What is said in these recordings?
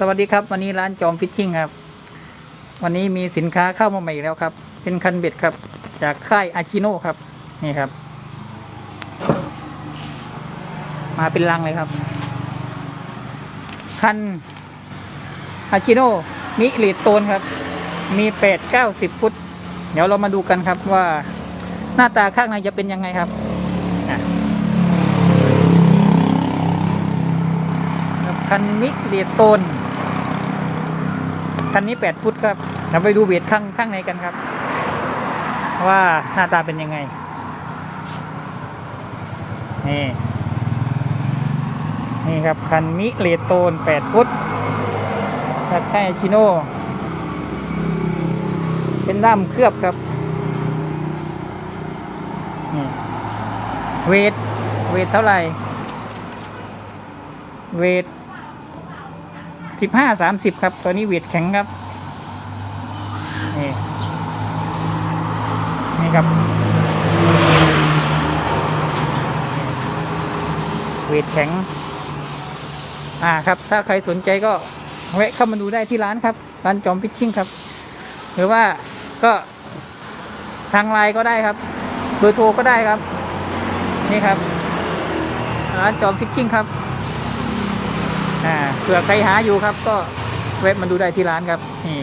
สวัสดีครับ วันนี้ร้านจอมฟิชชิ่งครับ วันนี้มีสินค้าเข้ามาใหม่อีกแล้วครับ เป็นคันเบ็ดครับ จากค่ายอาชิโน่ครับ นี่ครับ มาเป็นลังเลยครับ คันอาชิโน่มิลิโตนครับ มีแปดเก้าสิบฟุต เดี๋ยวเรามาดูกันครับว่าหน้าตาข้างในจะเป็นยังไงครับครับคันมิลิโตน คันนี้แปดฟุตครับเราไปดูเวทข้างข้างในกันครับ ว่าหน้าตาเป็นยังไง นี่ นี่ครับ คันมิเลโตนแปดฟุตจากค่ายชิโนเป็นด้ามเคลือบครับนี่เวท เวทเท่าไหร่ เวท สิบห้าสามสิบครับ ตัวนี้เวทแข็งครับ นี่นี่ครับ เวทแข็ง อ่าครับ ถ้าใครสนใจก็แวะเข้ามาดูได้ที่ร้านครับ ร้านจอมฟิชชิ่งครับ หรือว่าก็ทางไลน์ก็ได้ครับเบอร์โทรก็ได้ครับ นี่ครับร้านจอมฟิชชิ่งครับ อ่าเผื่อใครหาอยู่ครับ ก็เว็บมาดูได้ที่ร้านครับนี่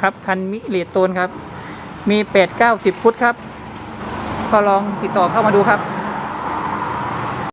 ครับคันมิเลตโตนครับ มีแปดเก้าสิบฟุตครับ ก็ลองติดต่อเข้ามาดูครับ